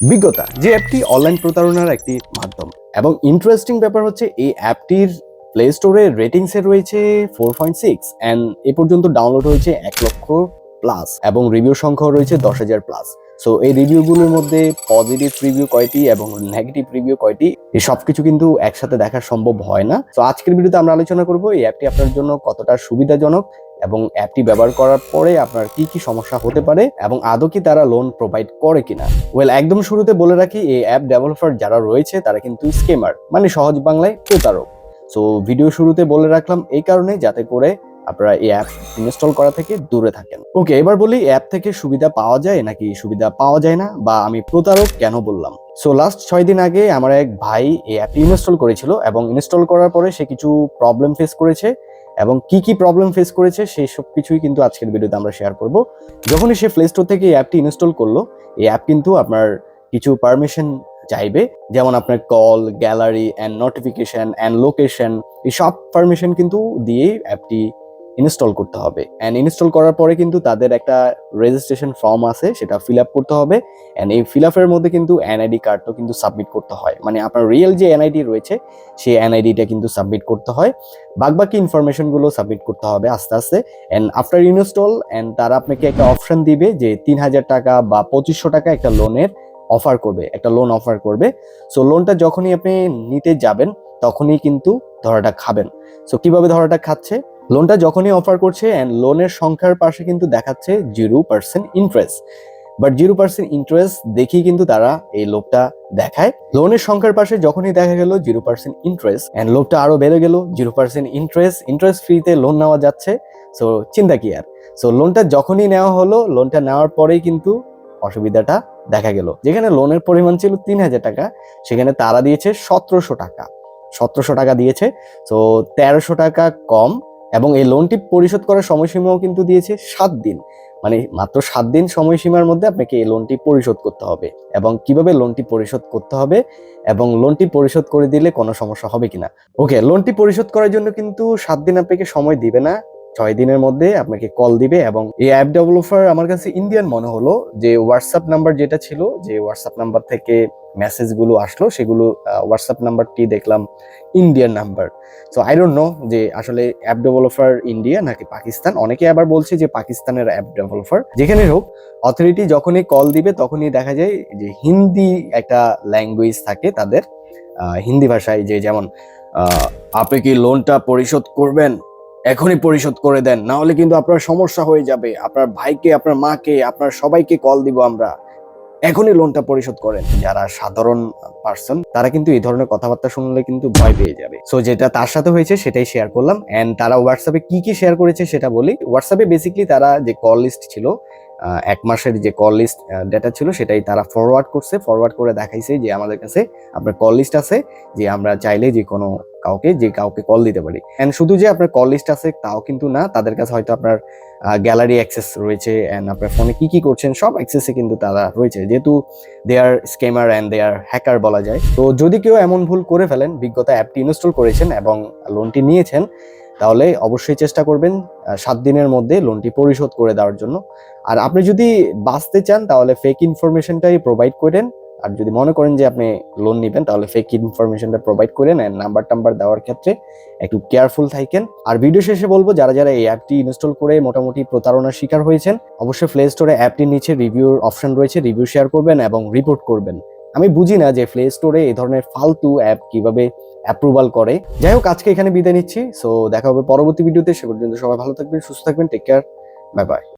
বিজ্ঞতা, যে অ্যাপটি অনলাইন প্রতারণার একটি মাধ্যম। এবং ইন্টারেস্টিং ব্যাপার হচ্ছে, এই অ্যাপটির প্লে স্টোরে রেটিংসে রয়েছে ফোর পয়েন্ট সিক্স অ্যান্ড এ পর্যন্ত ডাউনলোড হয়েছে এক লক্ষ প্লাস এবং রিভিউ সংখ্যাও রয়েছে দশ হাজার প্লাস সো এই রিভিউগুলোর মধ্যে পজিটিভ রিভিউ কয়টি এবং নেগেটিভ রিভিউ কয়টি, এই সব কিছু কিন্তু একসাথে দেখা সম্ভব হয় না। তো আজকের ভিডিওতে আমরা আলোচনা করব এই অ্যাপটি আপনার জন্য কতটা সুবিধাজনক এবং অ্যাপটি ব্যবহার করার পরে আপনার কি কি সমস্যা হতে পারে এবং আদৌ কি তারা লোন প্রোভাইড করে কিনা। ওয়েল একদম শুরুতে বলে রাখি, এই অ্যাপ ডেভেলপার যারা রয়েছে তারা কিন্তু স্কেমার মানে সহজ বাংলায় প্রতারক। সো ভিডিও শুরুতে বলে রাখলাম এই কারণে, যাতে করে আপনারা এই অ্যাপ ইনস্টল করা থেকে দূরে থাকেন। ওকে এবার বলি অ্যাপ থেকে সুবিধা পাওয়া যায় নাকি সুবিধা পাওয়া যায় না, বা আমি প্রতারক কেন বললাম? সো লাস্ট ছয় দিন আগে আমার এক ভাই এই অ্যাপটি ইনস্টল করেছিল এবং ইনস্টল করার পরে সে কিছু প্রবলেম ফেস করেছে এবং কি কি প্রবলেম ফেস করেছে সেই সব কিছুই কিন্তু আজকের ভিডিওতে আমরা শেয়ার করব। যখনই সে প্লে স্টোর থেকে এই অ্যাপটি ইনস্টল করল, এই অ্যাপ কিন্তু আপনার কিছু পারমিশন চাইবে, যেমন আপনার call gallery and notification and location এই সব পারমিশন কিন্তু দিয়ে অ্যাপটি ইনস্টল করতে হবে। অ্যান্ড ইনস্টল করার পরে কিন্তু তাদের একটা রেজিস্ট্রেশন ফর্ম আছে, সেটা ফিল আপ করতে হবে। অ্যান্ড এই ফিল আপের মধ্যে কিন্তু এনআইডি কার্ডটাও কিন্তু সাবমিট করতে হয়। মানে আপনার রিয়েল যে এনআইডি রয়েছে, সেই এনআইডিটা কিন্তু সাবমিট করতে হয়। বাকি ইনফরমেশনগুলো সাবমিট করতে হবে আস্তে আস্তে। অ্যান্ড আফটার ইনস্টল অ্যান্ড তারা আপনাকে একটা অপশন দিবে যে তিন হাজার টাকা বা পঁচিশশো টাকা একটা লোনের অফার করবে, একটা লোন অফার করবে। সো লোনটা যখনই আপনি নিতে যাবেন, তখনই কিন্তু ধরাটা খাবেন। সো কীভাবে ধরাটা খাচ্ছে? লোনটা যখনই অফার করছে অ্যান্ড লোনের সংখ্যার পাশে কিন্তু দেখাচ্ছে zero percent interest but zero percent interest দেখেই কিন্তু তারা এই লোকটা দেখায়। লোনের সংখ্যার পাশে যখনই দেখা গেল জিরো পার্সেন্ট ইন্টারেস্ট অ্যান্ড লোকটা আরও বেড়ে গেল জিরো পার্সেন্ট ইন্টারেস্ট ইন্টারেস্ট ফ্রিতে লোন নেওয়া যাচ্ছে। সো চিন্তা কি আর? সো লোনটা যখনই নেওয়া হলো লোনটা নেওয়ার পরেই কিন্তু অসুবিধাটা দেখা গেল। যেখানে লোনের পরিমাণ ছিল তিন হাজার টাকা, সেখানে তারা দিয়েছে সতেরোশো টাকা। সতেরোশো টাকা দিয়েছে। তো তেরোশো টাকা কম এবং এই লোনটি পরিশোধ করার সময়সীমাও কিন্তু দিয়েছে সাত দিন। মানে মাত্র সাত দিন সময়সীমার মধ্যে আপনাকে এই লোনটি পরিশোধ করতে হবে এবং কীভাবে লোনটি পরিশোধ করতে হবে এবং লোনটি পরিশোধ করে দিলে কোনো সমস্যা হবে কিনা। ওকে লোনটি পরিশোধ করার জন্য কিন্তু সাত দিন আপনাকে সময় দিবে না। ছয় দিনের মধ্যে আপনাকে কল দিবে এবং এই অ্যাপ ডেভেলপার আমার কাছে ইন্ডিয়ান মনে হলো যে হোয়াটসঅ্যাপ নাম্বার যেটা ছিল, যে হোয়াটসঅ্যাপ নাম্বার থেকে মেসেজগুলো আসলো, সেগুলো হোয়াটসঅ্যাপ নাম্বারটি দেখলাম Indian number so I don't know যে আসলে অ্যাপ ডেভেলপার ইন্ডিয়া নাকি পাকিস্তান? অনেকে আবার বলছে যে পাকিস্তানের অ্যাপ ডেভেলপার যেখানে হোক অথরিটি যখনই কল দিবে, তখনই দেখা যায় যে হিন্দি একটা ল্যাঙ্গুয়েজ থাকে তাদের হিন্দি ভাষায় যে যেমন আপনি কি লোনটা পরিশোধ করবেন? এখনই পরিশোধ করে দেন। না হলে কিন্তু আপনার সমস্যা হয়ে যাবে। আপনার ভাইকে, আপনার মাকে, আপনার সবাইকে কল দিব আমরা। এখনই লোনটা পরিশোধ করেন। যারা সাধারণ পার্সন তারা কিন্তু এই ধরনের কথাবার্তা শুনলে কিন্তু ভয় পেয়ে যাবে। সো যেটা তার সাথে হয়েছে, সেটাই শেয়ার করলাম। এন্ড তারা হোয়াটসঅ্যাপে কি কি শেয়ার করেছে, সেটা বলি। হোয়াটসঅ্যাপে বেসিক্যালি তারা যে কল লিস্ট ছিল এক মাসের যে কল লিস্ট ডেটা ছিল সেটাই তারা ফরওয়ার্ড করছে। ফরওয়ার্ড করে দেখাইছে যে আমাদের কাছে আপনার কল লিস্ট আছে, যে আমরা চাইলে যে কোনো কাউকে, যে কাউকে কল দিতে পারি। অ্যান্ড শুধু যে আপনার কল লিস্ট আছে তাও কিন্তু না, তাদের কাছে হয়তো আপনার গ্যালারি অ্যাক্সেস রয়েছে অ্যান্ড আপনার ফোনে কি কি করছেন, সব অ্যাক্সেসে কিন্তু তারা রয়েছে। যেহেতু they are schemer and they are hacker বলা যায়। তো যদি কেউ এমন ভুল করে ফেলেন, বিজ্ঞতা অ্যাপটি ইনস্টল করেছেন এবং লোনটি নিয়েছেন তাহলে অবশ্যই চেষ্টা করবেন সাত দিনের মধ্যে লোনটি পরিশোধ করে দেওয়ার জন্য। আর আপনি যদি বাঁচতে চান, তাহলে ফেক ইনফরমেশনটাই প্রোভাইড করেন আর যদি মনে করেন যে আপনি লোন নেবেন, তাহলে ফেক ইনফরমেশনটা প্রোভাইড করেন অ্যান্ড নাম্বার টাম্বার দেওয়ার ক্ষেত্রে একটু কেয়ারফুল থাকেন। আর ভিডিও শেষে বলব, যারা যারা এই অ্যাপটি ইনস্টল করে মোটামুটি প্রতারণার শিকার হয়েছেন, অবশ্যই প্লে স্টোরে অ্যাপটির নিচে রিভিউর অপশন রয়েছে। রিভিউ শেয়ার করবেন এবং রিপোর্ট করবেন। আমি বুঝি না যে প্লে স্টোরে এই ধরনের ফালতু অ্যাপ কীভাবে অ্যাপ্রুভাল করে। যাই হোক, আজকে এখানে বিদায় নিচ্ছি। সো দেখা হবে পরবর্তী ভিডিওতে সে পর্যন্ত সবাই ভালো থাকবেন, সুস্থ থাকবেন। Take care bye bye